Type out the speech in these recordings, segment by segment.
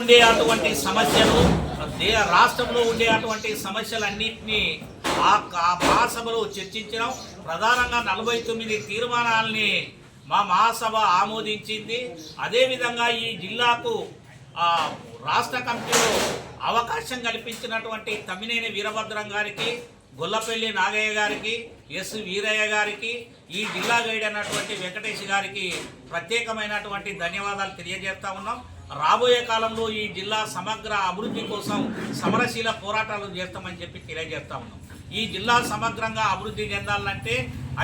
ఉండే అటువంటి సమస్యలు రాష్ట్రంలో ఉండే అటువంటి సమస్యలన్నింటినీ ఆ మహాసభలో చర్చించడం ప్రధానంగా నలభై తొమ్మిది తీర్మానాల్ని మా మహాసభ ఆమోదించింది. అదేవిధంగా ఈ జిల్లాకు రాష్ట్ర కమిటీలో అవకాశం కల్పించినటువంటి తమ్మినేని వీరభద్రం గారికి గొల్లపల్లి నాగయ్య గారికి ఎస్ వీరయ్య గారికి ఈ జిల్లా గైడ్ అన్నటువంటి వెంకటేష్ గారికి ప్రత్యేకమైనటువంటి ధన్యవాదాలు తెలియజేస్తా ఉన్నాం. రాబోయే కాలంలో ఈ జిల్లా సమగ్ర అభివృద్ధి కోసం సమరశీల పోరాటాలు చేస్తామని చెప్పి తెలియజేస్తా ఉన్నాం. ఈ జిల్లా సమగ్రంగా అభివృద్ధి చెందాలంటే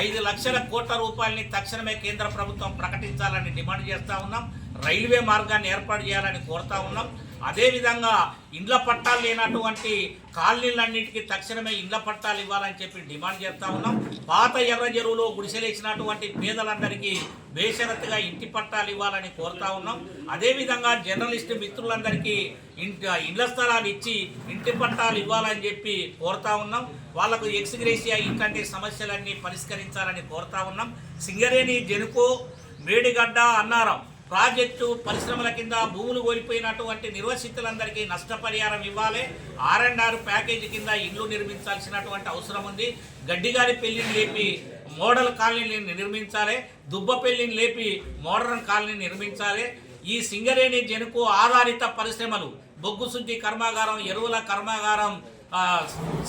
ఐదు లక్షల కోట్ల రూపాయలని తక్షణమే కేంద్ర ప్రభుత్వం ప్రకటించాలని డిమాండ్ చేస్తూ ఉన్నాం. రైల్వే మార్గాన్ని ఏర్పాటు చేయాలని కోరుతా ఉన్నాం. అదేవిధంగా ఇండ్ల పట్టాలు లేనటువంటి కాలనీలన్నింటికి తక్షణమే ఇండ్ల పట్టాలు ఇవ్వాలని చెప్పి డిమాండ్ చేస్తా ఉన్నాం. పాత ఎర్ర చెరువులో గుడిసెలేసినటువంటి పేదలందరికీ బేషరత్తుగా ఇంటి పట్టాలు ఇవ్వాలని కోరుతా ఉన్నాం. అదేవిధంగా జర్నలిస్టు మిత్రులందరికీ ఇంటి ఇండ్ల స్థలాలు ఇచ్చి ఇంటి పట్టాలు ఇవ్వాలని చెప్పి కోరుతా ఉన్నాం. వాళ్ళకు ఎక్స్గ్రేషియా ఇట్లాంటి సమస్యలన్నీ పరిష్కరించాలని కోరుతా ఉన్నాం. సింగరేణి జనుకో మేడిగడ్డ అన్నారం ప్రాజెక్టు పరిశ్రమల కింద భూములు కోల్పోయినటువంటి నిర్వసితులందరికీ నష్టపరిహారం ఇవ్వాలి. ఆర్ అండ్ ఆర్ ప్యాకేజీ కింద ఇల్లు నిర్మించాల్సినటువంటి అవసరం ఉంది. గడ్డిగారి పెళ్ళిని లేపి మోడల్ కాలనీని నిర్మించాలి. దుబ్బపెల్లిని లేపి మోడర్న్ కాలనీని నిర్మించాలి. ఈ సింగరేణి జనుకు ఆధారిత పరిశ్రమలు బొగ్గు శుద్ధి కర్మాగారం ఎరువుల కర్మాగారం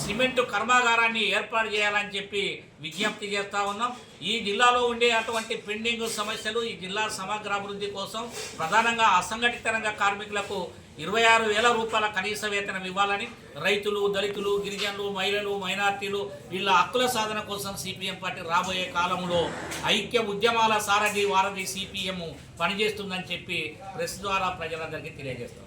సిమెంటు కర్మాగారాన్ని ఏర్పాటు చేయాలని చెప్పి విజ్ఞప్తి చేస్తూ ఉన్నాం. ఈ జిల్లాలో ఉండే అటువంటి పెండింగ్ సమస్యలు ఈ జిల్లా సమగ్ర అభివృద్ధి కోసం ప్రధానంగా అసంఘటిత రంగ కార్మికులకు ఇరవై ఆరు వేల రూపాయల కనీస వేతనం ఇవ్వాలని రైతులు దళితులు గిరిజనులు మహిళలు మైనార్టీలు వీళ్ళ హక్కుల సాధన కోసం సిపిఎం పార్టీ రాబోయే కాలంలో ఐక్య ఉద్యమాల సారథి వారధి సిపిఎం పనిచేస్తుందని చెప్పి ప్రెస్ ద్వారా ప్రజలందరికీ తెలియజేస్తాం.